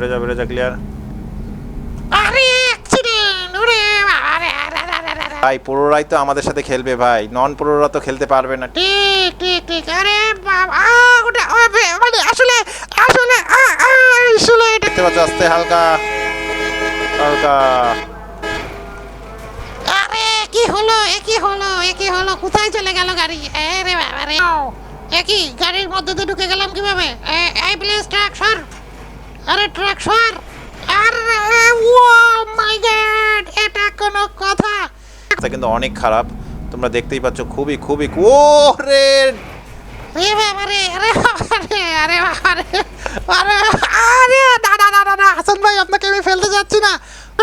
বেড়ে যা বেড়ে যা ক্লিয়ার আরে অ্যাক্সিডেন্ট ওরে ভাই পুরোরাই তো আমাদের সাথে খেলবে ভাই। নন পুরোরা তো খেলতে পারবে না। ঠিক ঠিক ঠিক। আরে বাবা ওটা মানে আসলে আসলে আসলে দেখতে পাচ্ছ আস্তে হালকা। হালকা। আরে কি হলো এ কি হলো এ কি হলো? কোথায় চলে গেল গাড়ি? আরে বাবা রে এ কি গাড়ির মধ্যে দিয়ে ঢুকে গেলাম কীভাবে? এ- এই প্লিজ ট্রাক সর আরে ট্রাক সর আরে ও মাই গড এটা কোনো কথা। এটা কিন্তু অনেক খারাপ। তোমরা দেখতেই পাচ্ছ খুবই খুবই ও রে আরে বাবা রে আরে আরে আরে আরে দাদা দাদা দাদা হাসান ভাই আপনাকে আমি ফেলতে যাচ্ছি না।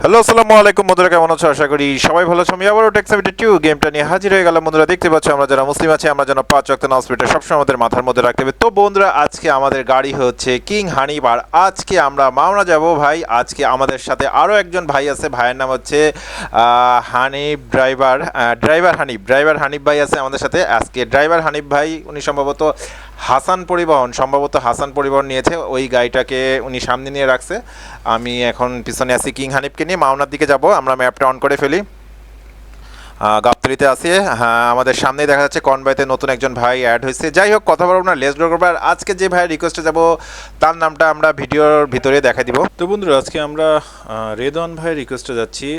হ্যালো, আসসালামু আলাইকুম বন্ধুরা, কেমন আছো? আশা করি সবাই ভালো আছো। আমি আবারও টেক্সাবিটি টু গেমটা নিয়ে হাজির হয়ে গেলাম। বন্ধুরা, দেখতে পাচ্ছ আমরা যারা মুসলিম আছি, আমরা যেন পাঁচ নামাজ পড়ে সবসময় আমাদের মাথার মধ্যে রাখতে হবে। তো বন্ধুরা, আজকে আমাদের গাড়ি হচ্ছে কিং হানিফ আর আজকে আমরা মাওনা যাব ভাই। আজকে আমাদের সাথে আরও একজন ভাই আছে, ভাইয়ের নাম হচ্ছে Hanif driver driver Hanif driver Hanif ভাই আছে আমাদের সাথে। আজকে ড্রাইভার হানিফ ভাই, উনি সম্ভবত হাসান পরিবহন, সম্ভবত হাসান পরিবহন নিয়েছে। ওই গাড়িটাকে উনি সামনে নিয়ে রাখছে। আমি এখন পিছনে আছি কিং হানিফকে নিয়ে। মাওনার দিকে যাব। আমরা ম্যাপটা অন করে ফেলি। গাবতলিতে আছি। হ্যাঁ আমাদের সামনেই দেখা যাচ্ছে কনভয়তে নতুন একজন ভাই অ্যাড হয়েছে। যাই হোক, কথা বলব না লেস আর আজকে যে ভাই রিকোয়েস্টে যাব, তার নামটা আমরা ভিডিওর ভিতরে দেখা দিব। তো বন্ধুরা, আজকে আমরা রেদন ভাই রিকোয়েস্টে যাচ্ছি।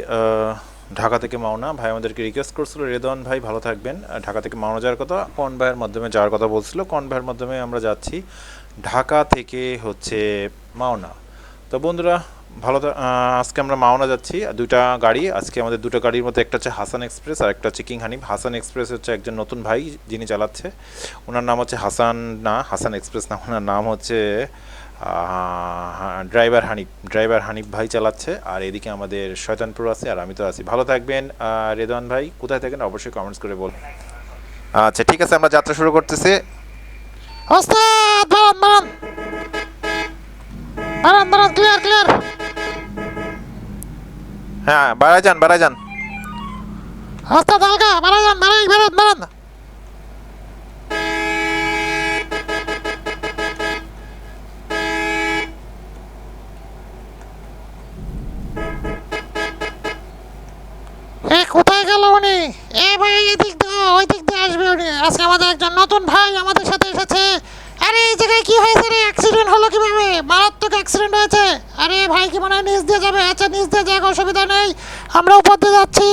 ঢাকা থেকে মাওনা, ভাই আমাদেরকে রিকোয়েস্ট করছিল রেদন ভাই ভালো থাকবেন। ঢাকা থেকে মাওনা যাওয়ার কথা, কন ভাইয়ের মাধ্যমে যাওয়ার কথা বলছিল, কন ভাইয়ের মাধ্যমে আমরা যাচ্ছি? ঢাকা থেকে হচ্ছে মাওনা। তো বন্ধুরা, ভালো আজকে আমরা মাওনা যাচ্ছি দুটা গাড়ি, আজকে আমাদের দুটো গাড়ির মধ্যে একটা হচ্ছে হাসান এক্সপ্রেস, আর একটা হচ্ছে কিং হানিফ হাসান এক্সপ্রেস হচ্ছে একজন নতুন ভাই যিনি চালাচ্ছে। ওনার নাম হচ্ছে হাসান না, হাসান এক্সপ্রেস না, ওনার নাম হচ্ছে ড্রাইভার হানিফ ড্রাইভার হানিফ ভাই চালাচ্ছে, আর এদিকে আমাদের শয়তানপুর আছে, আর আমি তো আছি। ভালো থাকবেন রেদওয়ান ভাই, কোথায় থাকেন? অবশ্যই কমেন্টস করে বল আচ্ছা ঠিক আছে, আমরা যাত্রা শুরু করতেছি। ক্লিয়ার ক্লিয়ার হ্যাঁ বাড়ায় যান বাড়ায় যান। ওস্তাদ, হালকা বাড়া যান বাড়াই বেরোন বেরোন এ, কোথায় গেল উনি? এ ভাই, এদিক দিয়ে ওই দিক দিয়ে আসবে উনি। আজকে আমাদের একজন নতুন ভাই আমাদের সাথে এসেছে। আরে, এই জায়গায় কি হয়েছে রে? অ্যাক্সিডেন্ট হলো কীভাবে? মারাত্মক অ্যাক্সিডেন্ট হয়েছে। আরে ভাই, কি মনে হয় নিচ দিয়ে যাবে? আচ্ছা নিচ দিয়ে যাক, অসুবিধা নেই। আমরা উপর দিয়ে যাচ্ছি।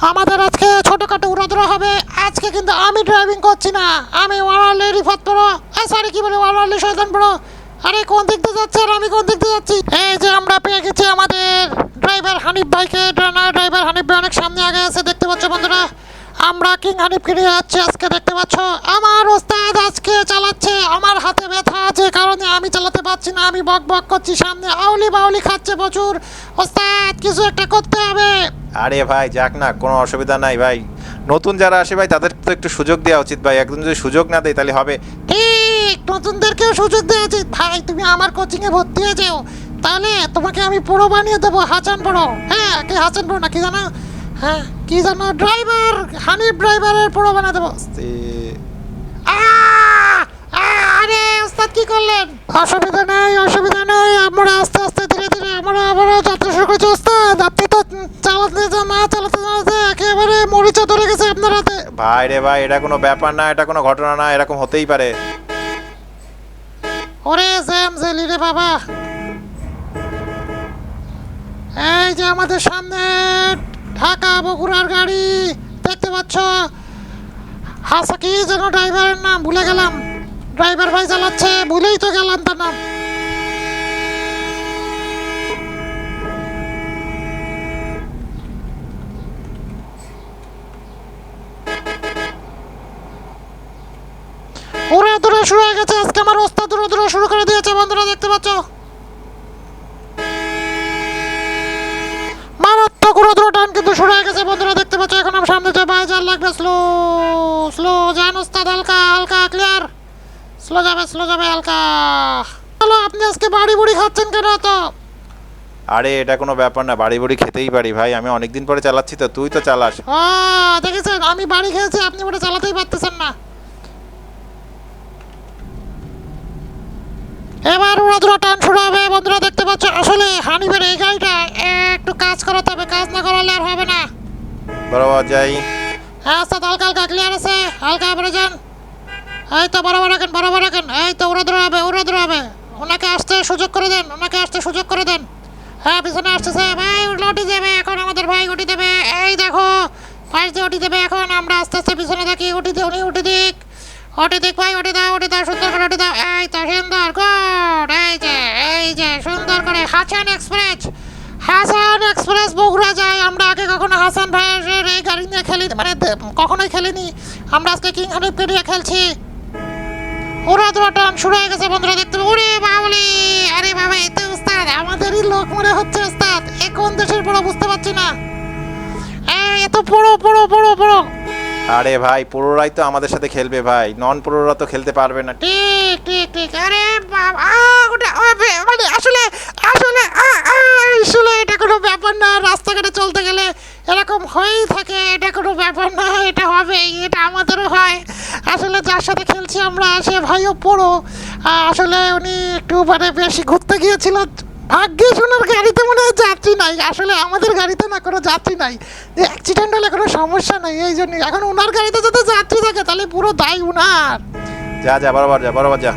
আমাদের আজকে ছোটোখাটো উড়োদুরো হবে। আজকে কিন্তু আমি ড্রাইভিং করছি না। আমি ওয়ানলি রিফাত পড়ো সরি কি বলে? ওয়ানলি শয়তান পড়ো আরে কোন দিক দিয়ে যাচ্ছে আর আমি কোন দিক দিয়ে যাচ্ছি? এই যে আমরা পেয়ে গেছি আমাদের ড্রাইভার হানিফ ভাইকে। ড্রাইভার হানিফ ভাই অনেক সামনে আগে আছে দেখতে পাচ্ছ বন্ধুরা? আমরা কিং হানিফকে নিয়ে যাচ্ছি আজকে দেখতে পাচ্ছ? আমার ওস্তাদ আজকে চালাচ্ছে। আমার হাতে ব্যথা আছে কারণে আমি চালাতে পারছি না। আমি বক বক করছি সামনে। আউলি বাউলি খাচ্ছে প্রচুর। ওস্তাদ কিছু একটা করতে হবে। আরে ভাই যাক না কোনো অসুবিধা নাই ভাই। নতুন যারা আসে ভাই তাদের তো একটু সুযোগ দেওয়া উচিত ভাই। একদম যদি সুযোগ না দেয় তাহলে হবে। ঠিক। নতুনদেরকেও সুযোগ দেওয়া উচিত ভাই তুমি আমার কোচিংয়ে ভর্তি হয়ে যাও। তাহলে তোমাকে আমি পুরো বানিয়ে দেবো হাসান পুরো হ্যাঁ কি হাসান পুরো না কি জানো? হ্যাঁ কি জানো? ড্রাইভার হানিফ ড্রাইভারের পুরো বানিয়ে দেবো! আরে ওস্তাদ কি করলেন? অসুবিধা নেই অসুবিধা নেই। আমরা আস্তে আস্তে ধীরে ধীরে আমরা আবারও যাত্রা শুরু করছি ওস্তাদ। আপনি তো চালাতে যা না চালাতে চালাতে একেবারে মরিচা ধরে গেছে আপনার হাতে। ভাই রে ভাই এটা কোনো ব্যাপার না এটা কোনো ঘটনা না এরকম হতেই পারে। ওরে জ্যাম জেলি রে বাবা। এই যে আমাদের সামনে ঢাকা বগুড়ার গাড়ি, দেখতে পাচ্ছ? হাসা কি যেন ড্রাইভারের নাম, ভুলে গেলাম। ড্রাইভার ভাই চালাচ্ছে, ভুলেই তো গেলাম তার নাম। ওরা দূরে শুরু হয়ে গেছে আমার ওস্তাদ দূরে শুরু করে দিয়েছে বন্ধুরা দেখতে পাচ্ছ? মারাত্মক উড়ো টান কিন্তু শুরু হয়ে গেছে বন্ধুরা দেখতে পাচ্ছ? এখন আমি সামনে যাব যার লাগবে স্লো স্লো যান ওস্তাদ হালকা হালকা ক্লিয়ার স্লো যাবে স্লো যাবে হালকা। হ্যালো আপনি আজকে বাড়ি বুড়ি খাচ্ছেন কেন তো আরে এটা কোনো ব্যাপার না বাড়ি বাড়ি খেতেই পারি ভাই আমি অনেকদিন পরে চালাচ্ছি তো তুই তো চালাস। দেখেছেন? আমি বাড়ি খেয়েছি আপনি ওটা চালাতেই পারতেছেন না। এবার উড়াদুরা টান শুরু হবে। বন্ধুরা দেখতে পাচ্ছ আসলে হানিবের এই গাড়িটা একটু কাজ করাতে হবে। কাজ না করালে আর হবে না। বরাবর যাই। হ্যাঁ আস্তে হালকা হালকা ক্লিয়ার আছে। হালকা বেড়ে যান। এই তো বরাবর রাখেন বরাবর রাখেন। এই তো উড়াদুরা হবে উড়াদুরা হবে। ওনাকে আসতে সুযোগ করে দেন ওনাকে আসতে সুযোগ করে দেন। হ্যাঁ পিছনে আসতেছে ভাই লটি দেবে এখন আমাদের ভাই উঠি দেবে। এই দেখো দিয়ে উঠি দেবে এখন। আমরা আস্তে আস্তে পিছনে থাকি উঠি দিয়ে উনি উঠি দিক। ওটি দেখ ভাই, ওটি দাও ওটি দাও, সুন্দর করে ওটি দাও। এই তো সুন্দর গুড এই যে এই যে, সুন্দর করে হাসান এক্সপ্রেস। হাসান এক্সপ্রেস বগুড়া যায়। আমরা আগে কখনো হাসান ভাইয়ের এই গাড়ি নিয়ে খেলি মানে কখনোই খেলিনি। আমরা আজকে কিং হানিফকে নিয়ে খেলছি। ওরা দুরা টান শুরু হয়ে গেছে বন্ধুরা, দেখতে। ওরে বাবলি! আরে বাবা এতে উস্তাদ, আমাদেরই লোক মনে হচ্ছে উস্তাদ। এ কোন দেশের বড় বুঝতে পারছি না। এত বড় বড় বড় বড় আরে ভাই, পুরোরাই তো আমাদের সাথে খেলবে ভাই। নন পুরোরা তো খেলতে পারবে না। ঠিক ঠিক ঠিক। আরে ওটা মানে আসলে আসলে আসলে এটা কোনো ব্যাপার না। রাস্তাঘাটে চলতে গেলে এরকম হয়েই থাকে, এটা কোনো ব্যাপার না, এটা হবে এটা আমাদেরও হয়। আসলে যার সাথে খেলছি আমরা, সে ভাইও পড়ো আসলে উনি একটু মানে বেশি ঘুরতে গিয়েছিল ভাগ্যিস ওনার গাড়িতে মনে হয় যাত্রী নাই। আসলে আমাদের গাড়িতে না কোনো যাত্রী নাই। অ্যাক্সিডেন্ট হলে কোনো সমস্যা নেই। এই জন্য এখন ওনার গাড়িতে যদি যাত্রী থাকে, তাহলে পুরো দায় উনার যা যা, বরাবর যা বরাবর যা।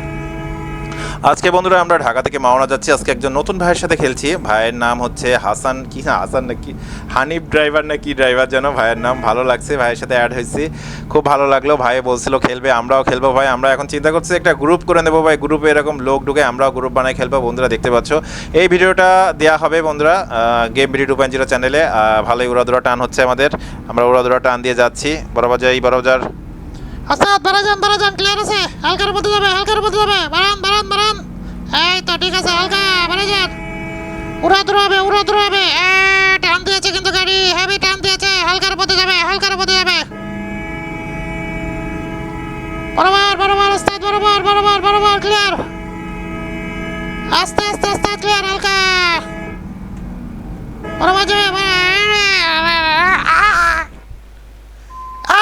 আজকে বন্ধুরা আমরা ঢাকা থেকে মাওনা যাচ্ছি। আজকে একজন নতুন ভাইয়ের সাথে খেলছি। ভাইয়ের নাম হচ্ছে হাসান কি? না হাসান নাকি? হানিফ ড্রাইভার নাকি ড্রাইভার যেন? ভাইয়ের নাম ভালো লাগছে, ভাইয়ের সাথে অ্যাড হয়েছি। খুব ভালো লাগল, ভাই বলছিল খেলবে, আমরাও খেলব। ভাই, আমরা এখন চিন্তা করছি একটা গ্রুপ করে নেব। ভাই গ্রুপে এরকম লোক ঢুকে আমরাও গ্রুপ বানাই খেলব। বন্ধুরা দেখতে পাচ্ছ, এই ভিডিওটা দেওয়া হবে বন্ধুরা game video two point zero চ্যানেলে ভালোই উড়াদুরা টান হচ্ছে আমাদের। আমরা উড়াদুরা টান দিয়ে যাচ্ছি। বরাবর যাই বরাবর যার আস্তাদ বাড়া যান বাড়া যান ক্লিয়ার আছে? হালকার মধ্যে যাবে, হালকার মধ্যে যাবে। বাড়ান বাড়ান বাড়ান। এই তো, ঠিক আছে, হালকা বাড়া যান। উড়া দূর হবে, উড়া দূর হবে। টান দিয়েছে কিন্তু গাড়ি হেভি টান দিয়েছে। হালকার মধ্যে যাবে, হালকার মধ্যে যাবে। বরাবর বরাবর আস্তাদ বরাবর বরাবর বরাবর ক্লিয়ার আস্তে আস্তে আস্তে ক্লিয়ার হালকা। বরাবর যাবে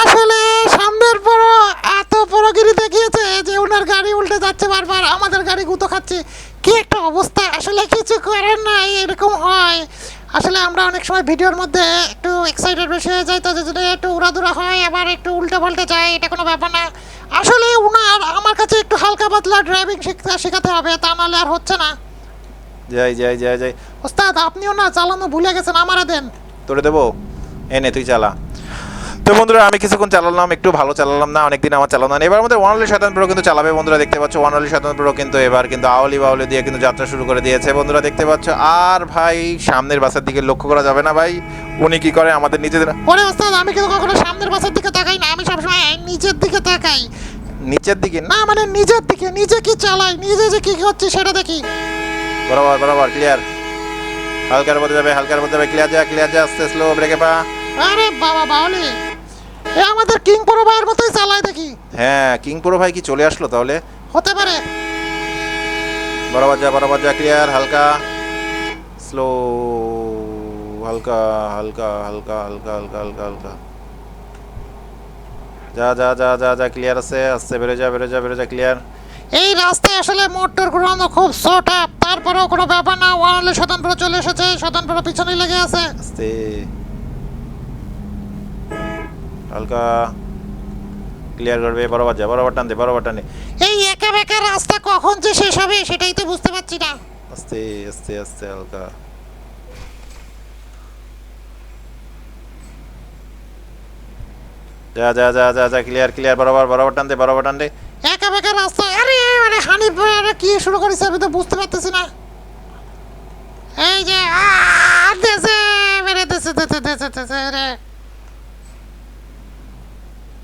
আসলে সামনের বড় এত বড়গিরি দেখিয়েছে যে ওনার গাড়ি উল্টে যাচ্ছে বারবার আমাদের গাড়ি গুতো খাচ্ছে। কি একটা অবস্থা আসলে কিছু করার নাই এরকম হয়। আসলে আমরা অনেক সময় ভিডিওর মধ্যে একটু এক্সাইটেড বেশি হয়ে যাই তো যদি একটু উড়াদুরা হয় আবার একটু উল্টে পাল্টে যায় এটা কোনো ব্যাপার না। আসলে উনার আমার কাছে একটু হালকা পাতলা ড্রাইভিং শিখতে শেখাতে হবে তা নাহলে আর হচ্ছে না। যাই যাই যাই যাই। ওস্তাদ আপনিও না চালানো ভুলে গেছেন আমারে দেন। তোরে দেবো? এনে তুই চালা। তো বন্ধুরা আমি কিছুক্ষণ চালালাম একটু ভালো চালালাম না অনেকদিন আমার চালানো না এবার আমাদের ওয়ানলি শতান প্রো কিন্তু চালাবে বন্ধুরা দেখতে পাচ্ছ ওয়ানলি শতান প্রো কিন্তু এবার কিন্তু আওলি বাউলি দিয়ে কিন্তু যাত্রা শুরু করে দিয়েছে। বন্ধুরা দেখতে পাচ্ছ আর ভাই সামনের বাসের দিকে লক্ষ্য করা যাবে না ভাই। উনি কি করে? আমাদের নিজেদের ওরে ওস্তাদ আমি কিন্তু কখনো সামনের বাসের দিকে তাকাই না আমি সবসময় নিচের দিকে তাকাই। নিচের দিকে? না না মানে নিজের দিকে নিজে কি চালাই নিজে যে কি হচ্ছে সেটা দেখি। বরাবর বরাবর ক্লিয়ার হালকার মধ্যে যাবে হালকার মধ্যে যাবে ক্লিয়ার যা ক্লিয়ার যা আস্তে স্লো ব্রেকে পা। আরে বাবা বাউলি। এ আমাদের কিং প্রো ভাইয়ের মতোই চালাই দেখি। হ্যাঁ কিং প্রো ভাই কি চলে আসলো তাহলে? হতে পারে। বরাবর যা বরাবর যা ক্লিয়ার হালকা। স্লো হালকা হালকা হালকা হালকা হালকা হালকা হালকা। যা যা যা যা যা ক্লিয়ার আছে আস্তে বেরো যা বেরো যা বেরো যা ক্লিয়ার এই রাস্তায় আসলে মোটর ঘুরানো খুব শর্ট আপ তারপরেও কোনো ব্যাপার না ওয়ান ওয়ানলে শতানপুর চলে এসেছে শতানপুর পিছনে লেগে আছে। আস্তে। হালকা ক্লিয়ার করবে বরাবর যা বরাবর টান দে বরাবর টান এই একা বেকা রাস্তা কখন যে শেষ হবে সেটাই তো বুঝতে পারছি না আস্তে আস্তে আস্তে হালকা যা যা যা যা যা ক্লিয়ার ক্লিয়ার বরাবর বরাবর টান দে বরাবর টান দে একা বেকা রাস্তা আরে মানে হানিফ ভাই আরে কি শুরু করেছে আমি তো বুঝতে পারতেছি না এই যে আ, দেশে মেরে দেশে দেশে দেশে রে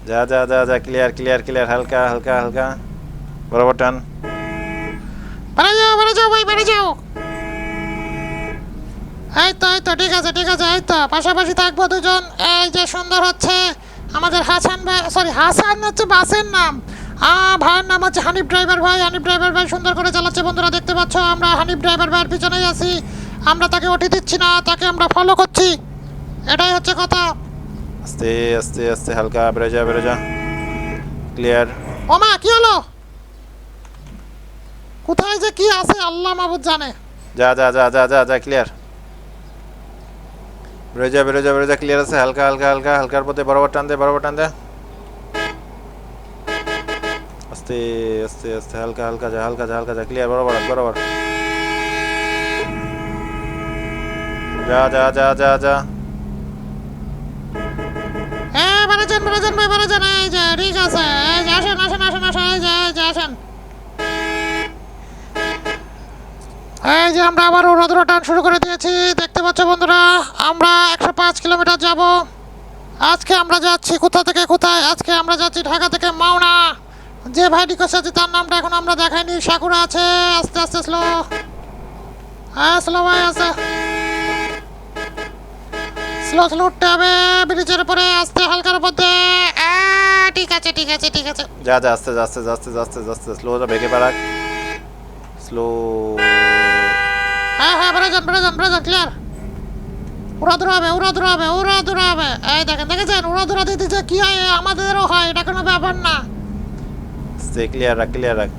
যা যা যা যা ক্লিয়ার ক্লিয়ার ক্লিয়ার হালকা হালকা হালকা। বরাবর টান। বেড়ে যাও বেড়ে যাও ভাই বেড়ে যাও। এই তো এই তো, ঠিক আছে ঠিক আছে, এই তো। পাশাপাশি থাকব দুজন। এই যে সুন্দর হচ্ছে আমাদের হাসান ভাই সরি হাসান হচ্ছে বাসের নাম। ভাইয়ের নাম হচ্ছে হানিফ ড্রাইভার ভাই। হানিফ ড্রাইভার ভাই সুন্দর করে চালাচ্ছে, বন্ধুরা, দেখতে পাচ্ছ আমরা হানিফ ড্রাইভার ভাইয়ের পিছনেই আছি। আমরা তাকে ওঠে দিচ্ছি না, তাকে আমরা ফলো করছি। এটাই হচ্ছে কথা। আস্তে আস্তে আস্তে হালকা বেরো যা বেরো যা। ক্লিয়ার ওমা কি হলো? কোথায় যে কি আছে আল্লাহ মাহবুদ জানে। যা যা যা যা যা যা ক্লিয়ার বেরো যা বেরো যা বেরো যা ক্লিয়ার আছে। হালকা হালকা হালকা হালকার পথে বরাবর টান দে বরাবর টান দে। আস্তে আস্তে আস্তে হালকা হালকা যা হালকা যা হালকা যা ক্লিয়ার বরাবর বরাবর। যা যা যা যা যা হ্যাঁ বেড়ে যান বেড়ে ভাই বেড়ে যান এই যে ঠিক আছে। আসেন আসেন আসেন আসেন, এই যে এই যে আসেন। এই যে আমরা আবার উড়াদুরা টান শুরু করে দিয়েছি। দেখতে পাচ্ছ বন্ধুরা, আমরা একশো পাঁচ কিলোমিটার যাব। আজকে আমরা যাচ্ছি কোথা থেকে কোথায়? আজকে আমরা যাচ্ছি ঢাকা থেকে মাওনা। যে ভাই রিকোয়েস্ট আছে, তার নামটা এখন আমরা দেখাইনি। সাকুরা আছে, আস্তে আস্তে স্লো হ্যাঁ স্লো ভাই আছে। স্লো স্লো উঠতে হবে ব্রিজের উপরে আস্তে হালকার মধ্যে। ঠিক আছে ঠিক আছে ঠিক আছে। যা যা আস্তে আস্তে আস্তে আস্তে আস্তে স্লো যা বেঁকে পারাক স্লো হ্যাঁ হ্যাঁ যান বেড়ে যান ক্লিয়ার উড়া দূরা হবে উড়া দূরা হবে এই দেখেন দেখেছেন? উড়া দূরা দিতে যে কি হয় আমাদেরও হয় এটা কোনো ব্যাপার না। আস্তে ক্লিয়ার রাখ ক্লিয়ার রাখ।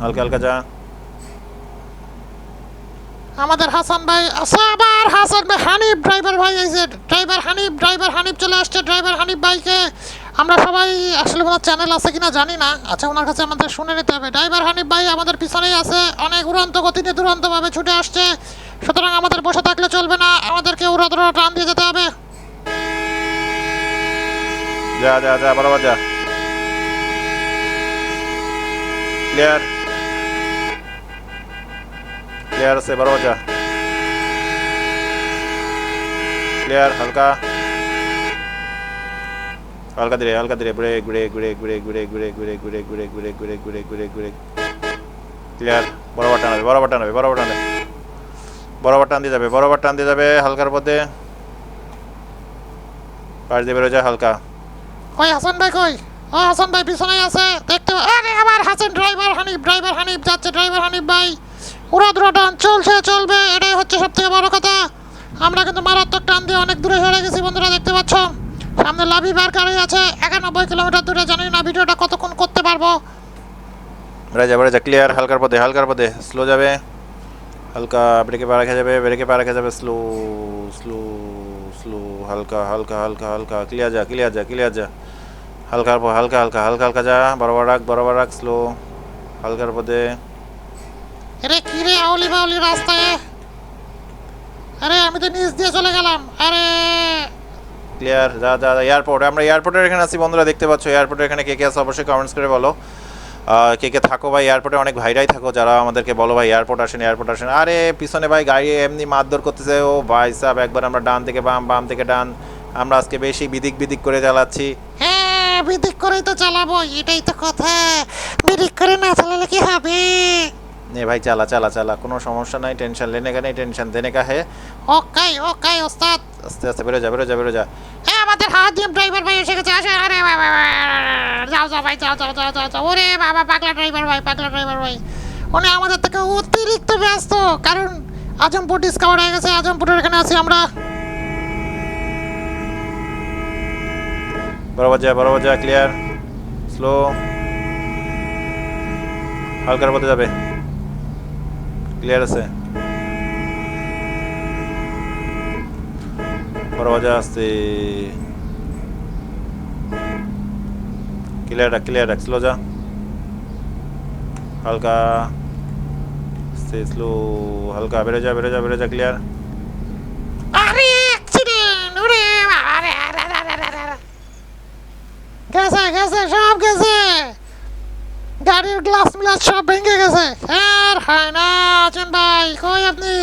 হালকা হালকা যা। আমাদের হাসান ভাই, আবার হাসান ভাই, হানিফ ড্রাইভার ভাই, এই যে ড্রাইভার হানিফ ড্রাইভার হানিফ চলে আসছে ড্রাইভার হানিফ ভাইকে আমরা সবাই আসলে ওনার চ্যানেল আছে কিনা জানি না। আচ্ছা ওনার কাছে আমাদের শুনে নিতে হবে। ড্রাইভার হানিফ ভাই আমাদের পিছনেই আছে, অনেক উড়ন্ত গতিতে দুরন্তভাবে ছুটে আসছে। সুতরাং আমাদের বসে থাকলে চলবে না, আমাদেরকে উড়াদুরা টান দিয়ে যেতে হবে। যা যা যা, বরাবর যা। ক্লিয়ার ক্লিয়ার আছে বরাবর যা ক্লিয়ার হালকা হালকা ধীরে হালকা ধীরে brake brake brake brake brake brake brake brake brake brake brake brake brake brake clear বরাবর টানাবে বরাবর টানাবে বরাবর টানাবে বরাবর টান দিয়ে যাবে বরাবর টান দিয়ে যাবে হালকার মধ্যে পাশ দিয়ে বেরো যায় হালকা ওই হাসান ভাই কই ও হাসান ভাই পিছনেই আছে দেখতে আরে আবার হাসান ড্রাইভার হানিফ ড্রাইভার হানিফ যাচ্ছে ড্রাইভার হানিফ ভাই উড়াদুরা টান চলছে চলবে, এটাই হচ্ছে সব থেকে বড় কথা। আমরা কিন্তু মারাত্মক টান দিয়ে অনেক দূরে সরে গেছি, বন্ধুরা, দেখতে পাচ্ছ? সামনে লাভি বার আছে, একানব্বই কিলোমিটার দূরে, জানি না ভিডিওটা কতক্ষণ করতে পারব। রাজা রাজা ক্লিয়ার হালকার পথে হালকার পথে স্লো যাবে। হালকা ব্রেকে পা রাখা যাবে, ব্রেকে পা রাখা যাবে স্লো স্লো স্লো হালকা হালকা হালকা হালকা ক্লিয়ার যা ক্লিয়ার যা ক্লিয়ার যা। হালকার পর হালকা হালকা হালকা হালকা যা, বরাবর রাখ বরাবর রাখ স্লো হালকার পথে আরে কি রে আউলি বাউলি রাস্তায়? আরে আমি তো নিচ দিয়ে চলে গেলাম। আরে! ক্লিয়ার যা যা এয়ারপোর্ট আমরা এয়ারপোর্টের এখানে আছি বন্ধুরা দেখতে পাচ্ছ এয়ারপোর্টের এখানে কে কে আছে অবশ্যই কমেন্টস করে বলো। কে কে থাকো ভাই এয়ারপোর্টে অনেক ভাইরাই থাকো যারা আমাদেরকে বলো ভাই এয়ারপোর্ট আসেন এয়ারপোর্ট আসেন। আরে পিছনে ভাই গাড়ি এমনি মারধর করতেছে ও ভাই সাহেব একবার আমরা ডান থেকে বাম বাম থেকে ডান। আমরা আজকে বেশি বিদিক বিদিক করে চালাচ্ছি। হ্যাঁ বিদিক করেই তো চালাবো এটাই তো কথা। বিদিক করে না চালালে কি হবে? নে ভাই চালা চালা চালা কোনো সমস্যা নাই টেনশন লেনে কা নেই টেনশন দেনে কা হে। ওকাই ওকাই ওস্তাদ। আস্তে আস্তে বেরো যা বেরো যা বেরো যা। হ্যাঁ আমাদের হাত দিয়ে ড্রাইভার ভাই এসে গেছে আসে আরে যাও যাও ভাই যাও যাও যাও যাও যাও। ওরে বাবা পাগলা ড্রাইভার ভাই পাগলা ড্রাইভার ভাই। উনি আমাদের থেকে অতিরিক্ত ব্যস্ত কারণ আজমপুর ডিসকাউন্ট হয়ে গেছে আজমপুরের এখানে আছি আমরা। বরাবর যা বরাবর যা ক্লিয়ার স্লো হালকার পথে যাবে। ক্লিয়ার আছে? যা আসতে ক্লিয়ার রাখ ক্লিয়ার রাখ স্লো যা। হালকা আস্তে স্লো হালকা বেড়ে যা বেড়ে যা বেড়ে যা ক্লিয়ার। গেছে গেছে, সব গেছে। গাড়ির গ্লাস মিলাস সব ভেঙে গেছে। আর হয় না আছেন ভাই কই আপনি?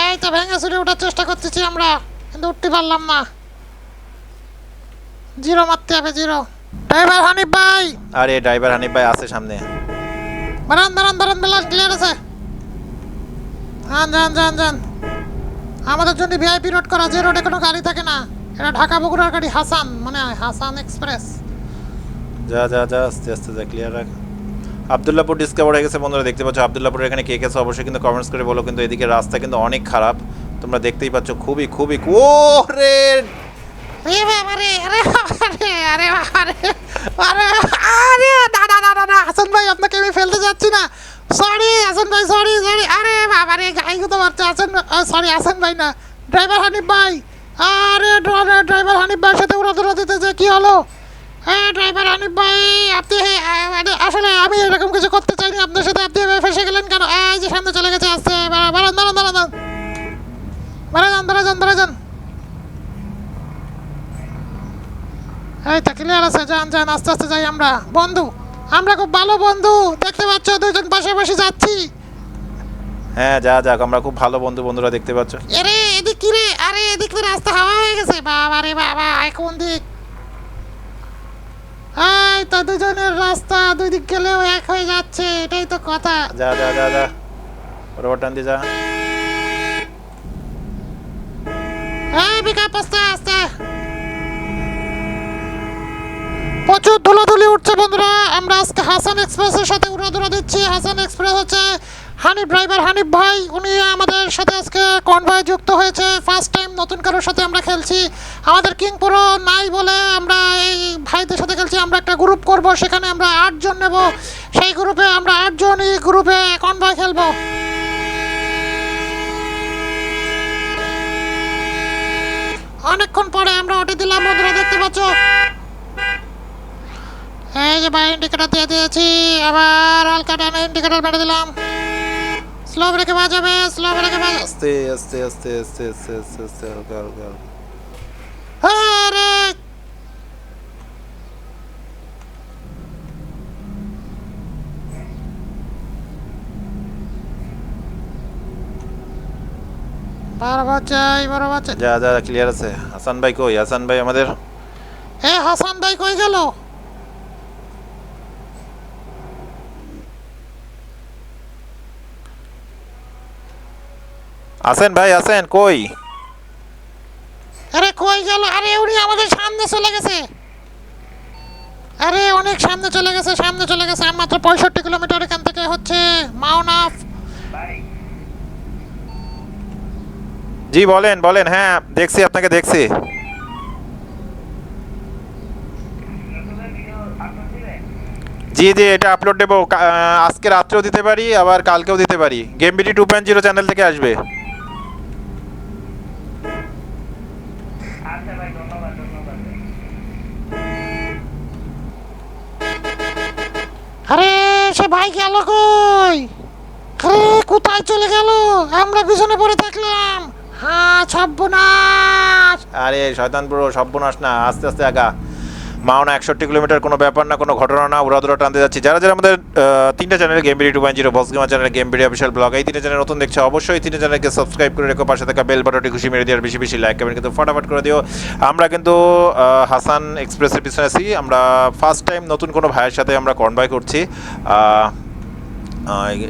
এই তো ভেঙে চুরে ওঠার চেষ্টা করতেছি আমরা কিন্তু উঠতে পারলাম না। জিরো মারতে হবে জিরো। ড্রাইভার হানিফ ভাই! আরে ড্রাইভার হানিফ ভাই আছে সামনে। দাঁড়ান দাঁড়ান দাঁড়ান বেলাস ক্লিয়ার আছে। যান যান যান যান। আমাদের জন্য ভিআইপি রোড করা যে রোডে কোনো গাড়ি থাকে না এটা ঢাকা বগুড়ার গাড়ি হাসান মানে হাসান এক্সপ্রেস যা যা যা আস্তে আস্তে যা ক্লিয়ার রাখ। আবদুল্লাপুর ডিসকভার হয়ে গেছে। বন্ধুরা, দেখতে পাচ্ছ আবদুল্লাপুরের এখানে কে আছে? অবশ্যই কিন্তু কমেন্টস করে বলো। কিন্তু এদিকে রাস্তা কিন্তু অনেক খারাপ। তোমরা দেখতেই পাচ্ছ খুবই খুবই ও রে, আরে না ভাই, আপনাকে ফেলতে যাচ্ছি না। সরি হাসান ভাই সরি সরি আরে সরি হাসান ভাই না। ড্রাইভার হানিফ ভাই, আরে ড্রাইভার হানিফ ভাইয়ের সাথে কি হলো? হ্যাঁ ড্রাইভার হানিফ ভাই আপনি মানে আসলে আমি এরকম কিছু করতে চাইনি আপনার সাথে। আপনি ফেসে গেলেন কেন? এই যে সামনে চলে গেছে আসছে বাড়ান বাড়ান বাড়ান বাড়ান বাড়া যান বাড়া যান বাড়া যান এই তো ক্লিয়ার আছে যান যান আস্তে আস্তে যাই আমরা। বন্ধু আমরা খুব ভালো বন্ধু দেখতে পাচ্ছ দুজন পাশাপাশি যাচ্ছি। হ্যাঁ যা যাক আমরা খুব ভালো বন্ধু বন্ধুরা দেখতে পাচ্ছ। আরে এদিক কি রে? আরে এদিক তো রাস্তা হাওয়া হয়ে গেছে। বাবা রে বাবা এই কোন দিক এই তো দুজনের রাস্তা দুই দিক গেলেও এক হয়ে যাচ্ছে এটাই তো কথা। যা যা যা যা। বরাবর টান যা। এই বিকাপ আস্তে আস্তে। প্রচুর ধুলাধুলি উঠছে বন্ধুরা আমরা আজকে হাসান এক্সপ্রেসের সাথে উড়াদুরা দিচ্ছি। হাসান এক্সপ্রেস হচ্ছে হানিফ ড্রাইভার হানিফ ভাই, উনি আমাদের সাথে আজকে কনভয় যুক্ত হয়েছে। ফার্স্ট টাইম নতুন কারোর সাথে আমরা খেলছি। আমাদের কিং পুরো নাই বলে আমরা এই ভাইদের সাথে খেলছি। আমরা একটা গ্রুপ করব, সেখানে আমরা আটজন নেব। সেই গ্রুপে আমরা আটজন এই গ্রুপে কনভয় খেলব। অনেকক্ষণ পরে আমরা ওটি দিলাম, বন্ধুরা, দেখতে পাচ্ছ? এই যে ভাই ইন্ডিকেটার দিয়ে দিয়েছি। আবার হালকা টানে ইন্ডিকেটার মেরে দিলাম। স্লো ব্রেকে বাজাবে স্লো ব্রেকে বাজাবে আস্তে আস্তে আস্তে আস্তে আস্তে আস্তে আস্তে হালকা হালকা হালকা। আরে বাচ্চা যা যা ক্লিয়ার আছে। হাসান ভাই কই? হাসান ভাই আমাদের? এ হাসান ভাই কই গেল? আসেন ভাই আসেন কই? আরে কই গেল? আরে উনি আমাদের সামনে চলে গেছে। আরে অনেক সামনে চলে গেছে সামনে চলে গেছে। আর মাত্র পঁয়ষট্টি কিলোমিটার এখান থেকে হচ্ছে মাওনাফ জি বলেন বলেন হ্যাঁ দেখছি আপনাকে দেখছি। জি জি এটা আপলোড দেবো। আজকে রাত্রেও দিতে পারি আবার কালকেও দিতে পারি। Game BD two point zero channel থেকে আসবে আচ্ছা ভাই ধন্যবাদ ধন্যবাদ আরে সে ভাই গেল কই? আরে কোথায় চলে গেল? আমরা পিছনে পড়ে থাকলাম। হ্যাঁ সব্যনাশ আরে, শয়তান পুরো সর্বনাশ না, আস্তে আস্তে আগা। মাওনা একষট্টি কিলোমিটার কোনো ব্যাপার না, কোনো ঘটনা না, উড়াদুরা টানতে যাচ্ছি। যারা যারা আমাদের তিনটা channel game BD two point zero boss gamer channel game BD official blog এই তিনটা চ্যানেল নতুন দেখছে অবশ্যই তিনটা চ্যানেলকে সাবস্ক্রাইব করে রেখো, পাশে থাকা বেল বাটনটি খুশি মেরে দিয়ে বেশি বেশি লাইক কমেন্ট কিন্তু ফটাফট করে দিও। আমরা কিন্তু হাসান এক্সপ্রেসের পিছনে আছি। আমরা ফার্স্ট টাইম নতুন কোনো ভাইয়ের সাথে আমরা কনভাই করছি।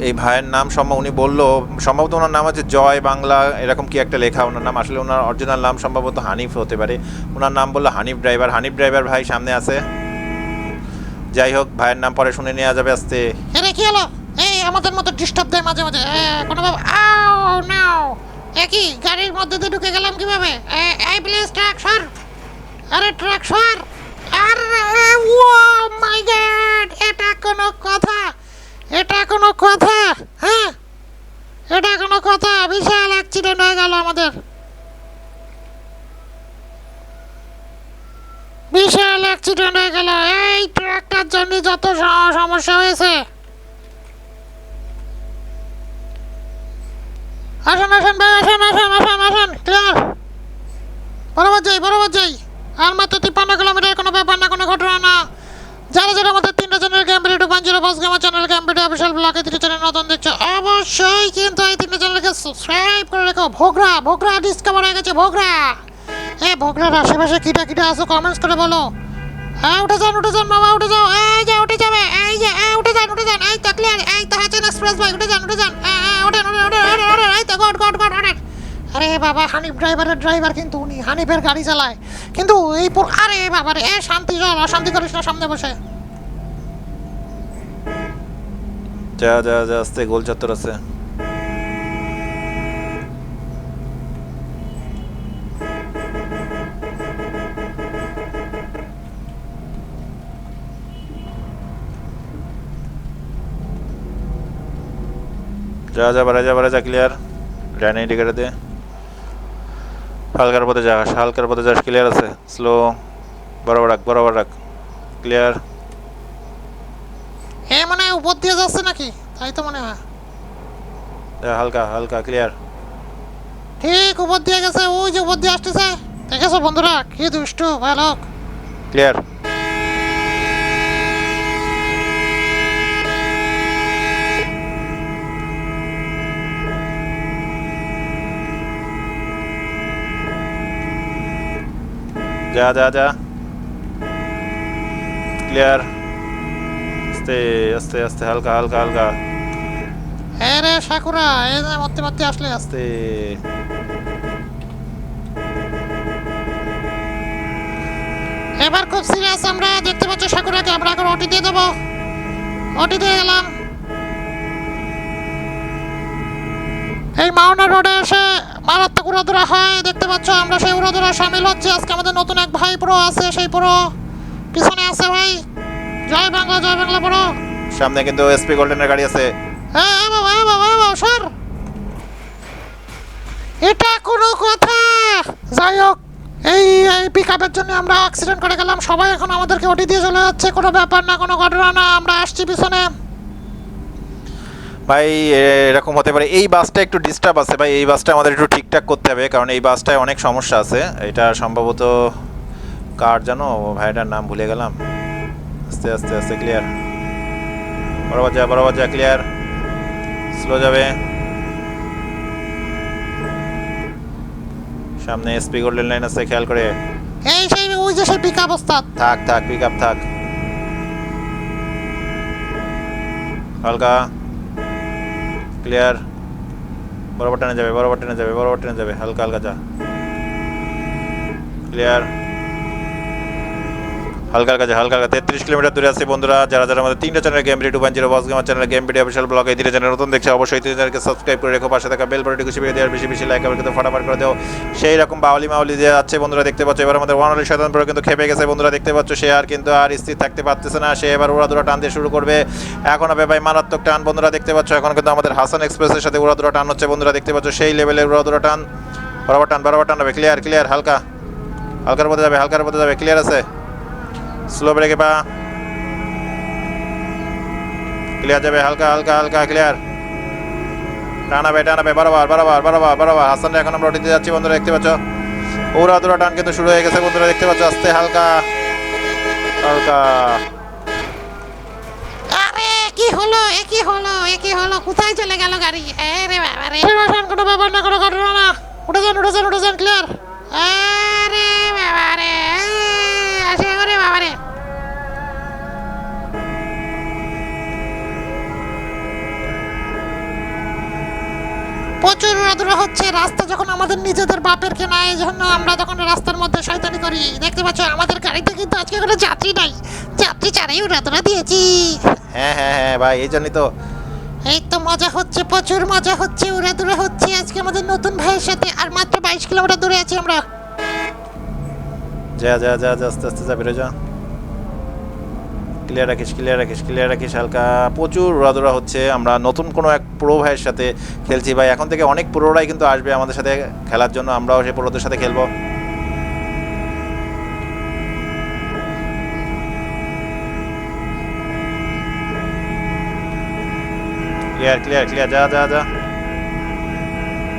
এই ভাইয়ের নাম সম্ভব উনি বলল, সম্ভবত ওনার নাম হচ্ছে জয় বাংলা, এরকম কি একটা লেখা ওনার নাম। আসলে ওনার অরিজিনাল নাম সম্ভবত হানিফ হতে পারে। ওনার নাম বলল হানিফ ড্রাইভার। হানিফ ড্রাইভার ভাই সামনে আছে। যাই হোক, ভাইয়ের নাম পরে শুনে নেওয়া যাবে আস্তে। আরে কি হলো? এই আমাদের মতো ডিস্টার্ব দেয় মাঝে মাঝে। কোনো আও, নাও। একই গাড়ির মধ্যে দিয়ে ঢুকে গেলাম কীভাবে? এই প্লিজ ট্রাক সর আরে ট্রাক সর আরে ও মাই গড, এটা কোনো কথা। এটা কোনো কথা হ্যাঁ? এটা কোনো কথা, বিশাল অ্যাক্সিডেন্ট হয়ে গেল আমাদের। বিশাল অ্যাক্সিডেন্ট হয়ে গেল। এই ট্রাকটার জন্য যত সমস্যা হয়েছে। আসেন আসেন ভাই, আসেন আসেন আসেন আসেন ক্লিয়ার বরাবর যাই বরাবর যাই। আর মাত্র তিপ্পান্ন কিলোমিটার কোনো ব্যাপার না, কোনো ঘটনা না। যারা যারা আমাদের তিনটা channel video two point zero boss gamer channel video official ব্লগে তিনটা চ্যানেল নতুন দেখছ, অবশ্যই কিন্তু এই তিনটা চ্যানেলকে সাবস্ক্রাইব করে রেখো। ভোগরা ভোগরা ডিসকভার হয়ে গেছে, ভোগরা। এ, ভোগরার আশেপাশে কিটা কিটা আছো কমেন্টস করে বলো। হ্যাঁ উঠে যান উঠে যান, মামা, উঠে যাও। এই যে, উঠে যাবে। এই যে উঠে যান উঠে যান। এই তো ক্লিয়ার এই তো হাসান এক্সপ্রেস ভাই উঠে যান উঠে যান। ওঠেন ওঠেন ওঠেন ওঠেন, এই তো, গড গড গড, ওঠেন। আরে বাবা, হানিফ ড্রাইভারের ড্রাইভার কিন্তু উনি, হানিফের গাড়ি চালায়। কিন্তু এই আরে বাবা রে শান্তি, চল, অশান্তি করিস না, সামনে বসে। যা যা যা, আস্তে গোল চত্বর আছে। যা যা, বাড়া যা বাড়া, যা ক্লিয়ার ড্রাইনে টিকেটে দে। হালকার পথে যা হালকার পথে যাস ক্লিয়ার আছে। স্লো বরাবর রাখ বরাবর রাখ। ক্লিয়ার হ্যাঁ মানে উপর দিয়ে যাচ্ছে নাকি? তাই তো মনে হয়। হালকা হালকা ক্লিয়ার ঠিক উপর দিয়ে গেছে ওই যে উপর দিয়ে আসতেছে। দেখেছ বন্ধুরা কি দুষ্টু ভালো। ক্লিয়ার যা যা যা। ক্লিয়ার আস্তে আস্তে আস্তে হালকা হালকা হালকা। হ্যাঁ রে সাকুরা এই যে মরতে মরতে আসলে। আস্তে। এবার খুব সিরিয়াস আমরা দেখতে পাচ্ছি সাকুরাকে আমরা এখন ওটি দিয়ে দেবো। ওটি দিয়ে গেলাম। এই মাওনা রোডে এসে মারাত্মক উড়াদুরা হয় দেখতে পাচ্ছ আমরা সেই উড়াদুরা সামিল হচ্ছে। আজকে আমাদের নতুন এক ভাই পুরো আছে সেই পুরো। পিছনে আছে ভাই। জয় বাংলা জয় বাংলা পুরো। সামনে কিন্তু এসপি গোল্ডেনের গাড়ি আছে। হ্যাঁ বাবা বাবা বাবা সর। এটা কোনো কথা। যাই হোক এই এই পিক আপের জন্য আমরা অ্যাক্সিডেন্ট করে গেলাম। সবাই এখন আমাদেরকে ওটি দিয়ে চলে যাচ্ছে। কোনো ব্যাপার না কোনো ঘটনা না। আমরা আসছি পিছনে। ভাই এরকম হতে পারে। এই বাসটা একটু ডিস্টার্ব আছে ভাই এই বাসটা আমাদের একটু ঠিকঠাক করতে হবে কারণ এই বাসটায় অনেক সমস্যা আছে। এটা সম্ভবত কার জানো ভাইটার নাম ভুলে গেলাম। আস্তে আস্তে আস্তে ক্লিয়ার বরাবর যা বরাবর যা ক্লিয়ার স্লো যাবে। সামনে এসপি গোল্ডেন লাইন আছে খেয়াল করে। এই সেই ওই যে সেই পিক আপ থাক থাক পিক আপ থাক। হালকা। ক্লিয়ার বরাবর টেনে যাবে বরাবর টেনে যাবে বরাবর টেনে যাবে হালকা হালকা যা ক্লিয়ার হালকা হালকা যা হালকা হালকা তেত্রিশ কিলোমিটার দূরে আছে বন্ধুরা। যারা যারা আমাদের তিনটা channel game two point zero boss channel game video official blog এই তিনটা চ্যানেল নতুন দেখছে, অবশ্যই তিন চ্যানেলকে সাবস্ক্রাইব করে রেখো। পাশে থাকা বেল বাটনটি খুশি পেয়ে দেওয়ার বেশি বেশি লাইক আবার কিন্তু ফটাফট করে দাও। সেই রকম বাউলি মাউলি যে আছে বন্ধুরা, দেখতে পাচ্ছ, এবার আমাদের ওয়ান আলী শতান কিন্তু খেপে গেছে বন্ধুরা, দেখতে পাচ্ছ, সে আর কিন্তু আর স্থির থাকতে পারতেছে না। সে এবার উড়াদুরা টান দিয়ে শুরু করবে। এখন হবে ভাই মারাত্মক টান বন্ধুরা, দেখতে পাচ্ছ, এখন কিন্তু আমাদের হাসান এক্সপ্রেসের সাথে উড়াদুরা টান হচ্ছে বন্ধুরা, দেখতে পাচ্ছ, সেই লেভেলের উড়াদুরা টান। বরাবর টান বরাবর টান হবে। ক্লিয়ার ক্লিয়ার হালকা। হালকার মধ্যে যাবে, হালকার মধ্যে যাবে। ক্লিয়ার আছে? স্লো ব্রেকে পা ক্লিয়ার যাবে হালকা হালকা হালকা ক্লিয়ার টানাবে টানাবে বরাবর বরাবর বরাবর বরাবর। হাসানরা এখন আমরা ওটিতে যাচ্ছি বন্ধুরা দেখতে পাচ্ছ? ওরা দুরা টান কিন্তু শুরু হয়ে গেছে বন্ধুরা দেখতে পাচ্ছ? আস্তে হালকা। হালকা। আরে কি হলো? এ কি হলো? এ কি হলো? কোথায় চলে গেল গাড়ি? আরে বাবা রে। কোনো ব্যাপার না কোনো ঘটনা না। উঠে যান উঠে যান উঠে যান ক্লিয়ার আরে উড়াদুরা হচ্ছে রাস্তা যখন আমাদের নিজেদের বাপের কেনা এই জন্য আমরা যখন রাস্তার মধ্যে শয়তানি করি দেখতে পাচ্ছ আমাদের গাড়িতে কিন্তু আজকে কোনো যাত্রী নাই। যাত্রী ছাড়াই উড়াদুরা দিয়েছি। হ্যাঁ হ্যাঁ হ্যাঁ ভাই এই জন্যই তো। এই তো মজা হচ্ছে প্রচুর মজা হচ্ছে উড়াদুরা হচ্ছে আজকে আমাদের নতুন ভাইয়ের সাথে আর মাত্র বাইশ কিলোমিটার দূরে আছি আমরা। যা যা যা যা আস্তে আস্তে যা বেরো যা। ক্লিয়ার রাখিস ক্লিয়ার রাখিস ক্লিয়ার রাখিস, হালকা। প্রচুর উড়াদুরা হচ্ছে, আমরা নতুন কোনো এক প্রো ভাইয়ের সাথে খেলছি। ভাই, এখন থেকে অনেক প্রোরাই কিন্তু আসবে আমাদের সাথে খেলার জন্য, আমরাও সেই প্রোদের সাথে খেলব। ক্লিয়ার ক্লিয়ার ক্লিয়ার, যা যা যা।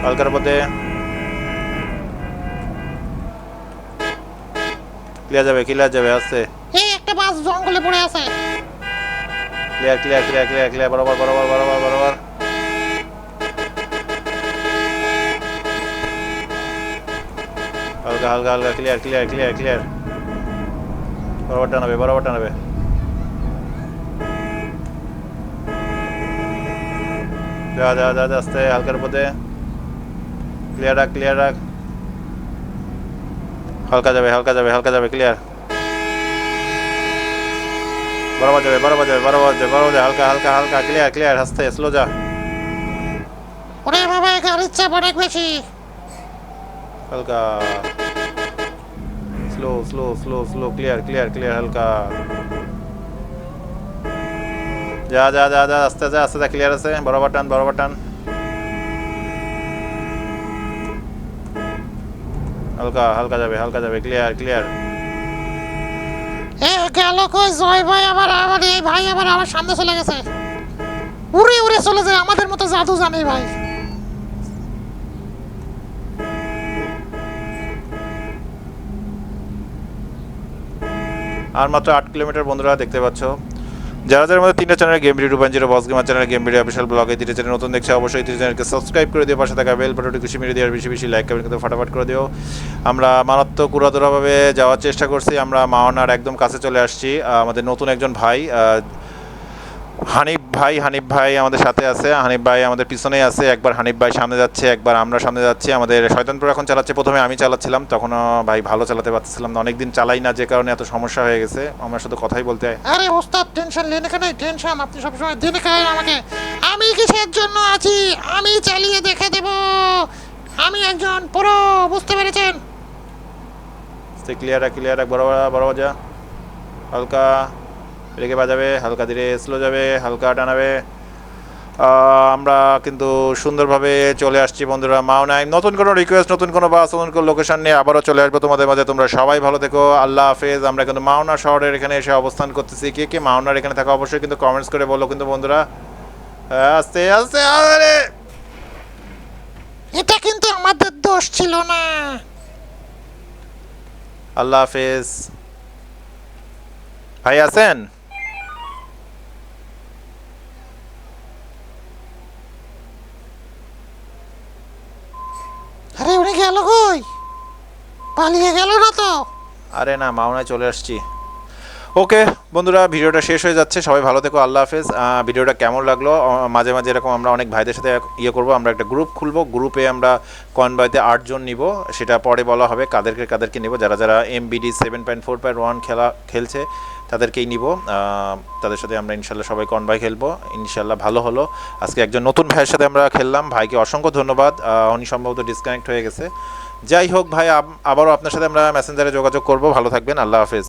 হালকার পথে ক্লিয়ার যাবে ক্লিয়ার যাবে, আসছে। বাস জঙ্গলে পড়ে আছে। Clear clear clear clear clear, বরাবর বরাবর বরাবর বরাবর। হালকা হালকা হালকা, ক্লিয়ার ক্লিয়ার ক্লিয়ার ক্লিয়ার। বরাবর টানাবে বরাবর টানাবে যা যা যা আস্তে, হালকার পথে ক্লিয়ার রাখ ক্লিয়ার রাখ। হালকা যাবে হালকা যাবে হালকা যাবে, ক্লিয়ার। বরাবর যাবে বরাবর যাবে বরাবর যাবে বরাবর যাবে হালকা হালকা হালকা ক্লিয়ার ক্লিয়ার আস্তে স্লো যা ওরে বাবা গাড়ির চাপ অনেক বেশি হালকা slow slow slow slow clear clear clear হালকা যা যা যা যা আস্তে যা আস্তে যা ক্লিয়ার আছে বরাবর টান বরাবর টান হালকা হালকা যাবে হালকা যাবে ক্লিয়ার ক্লিয়ার গেল জয় ভাই আবার আবার এই ভাই আবার আমার সামনে চলে গেছে। উড়ে উড়ে চলে যায়, আমাদের মতো জাদু জানে ভাই। আর মাত্র আট কিলোমিটার বন্ধুরা, দেখতে পাচ্ছ। যারা যারা মধ্যে তিনটা channel game video রূপান zero boss gamer channel game video official ব্লগে তিনটা চ্যানেল নতুন দেখছে, অবশ্যই তিনটা চ্যানেলকে সাবস্ক্রাইব করে দিও, পাশে থাকা বেল বাটনটি খুশি মেরে দিয়ে বেশি বেশি লাইক করবেন কিন্তু ফাটাফাট করে দিও। আমরা মারাত্মক উড়াদোড়াভাবে যাওয়ার চেষ্টা করছি, আমরা মাওনার একদম কাছে চলে আসছি আমাদের নতুন একজন ভাই হানিফ ভাই হানিফ ভাই আমাদের সাথে আছে। হানিফ ভাই আমাদের পিছনেই আছে। একবার হানিফ ভাই সামনে যাচ্ছে একবার আমরা সামনে যাচ্ছি। আমাদের শয়তানপুর এখন চালাচ্ছে। প্রথমে আমি চালাচ্ছিলাম তখনও ভাই ভালো চালাতে পারছিলাম না। অনেকদিন চালাই না যে কারণে এত সমস্যা হয়ে গেছে। আমার সাথে কথাই বলতে হয় আরে ওস্তাদ টেনশন নেন কেন টেনশন আপনি সবসময় দিনে খায় আমাকে। আমি কিসের জন্য আছি? আমি চালিয়ে দেখে দেব। আমি একজন পুরো বুঝতে পেরেছেন? ক্লিয়ার ক্লিয়ার বড় বড় যা। হালকা। রেখে বাজাবে হালকা ধীরে স্লো যাবে হালকা টানাবে। আমরা কিন্তু সুন্দরভাবে চলে আসছি বন্ধুরা মাও নাই। নতুন কোনো রিকোয়েস্ট নতুন কোনো বাস নতুন কোনো লোকেশন নিয়ে আবারও চলে আসব তোমাদের মাঝে। তোমরা সবাই ভালো থেকো আল্লাহ হাফেজ। আমরা কিন্তু মাওনা শহরের এখানে এসে অবস্থান করতেছি। কে কে মাওনার এখানে থাকা অবশ্যই কিন্তু কমেন্টস করে বলো কিন্তু বন্ধুরা। আস্তে আস্তে আরে! এটা কিন্তু আমাদের দোষ ছিল না। আল্লাহ হাফেজ। ভাই আছেন আরে উনি গেল কই পালিয়ে গেল না তো? আরে না, মাওনায় চলে আসছি। ওকে, বন্ধুরা, ভিডিওটা শেষ হয়ে যাচ্ছে। সবাই ভালো থেকো, আল্লাহ হাফেজ। ভিডিওটা কেমন লাগল? মাঝে মাঝে এরকম আমরা অনেক ভাইদের সাথে ইয়ে করব, আমরা একটা গ্রুপ খুলবো। গ্রুপে আমরা কনভয়তে আটজন নিব। সেটা পরে বলা হবে, কাদেরকে কাদেরকে নিব। যারা যারা MBD seven point four point one খেলা, খেলছে, তাদেরকেই নিব। তাদের সাথে আমরা ইনশাল্লাহ সবাই কনভয় খেলব। ইনশাল্লাহ ভালো হলো। আজকে একজন নতুন ভাইয়ের সাথে আমরা খেললাম। ভাইকে অসংখ্য ধন্যবাদ। উনি সম্ভবত ডিসকানেক্ট হয়ে গেছে। যাই হোক ভাই আব- আবারও আপনার সাথে আমরা মেসেঞ্জারে যোগাযোগ করব। ভালো থাকবেন, আল্লাহ হাফেজ।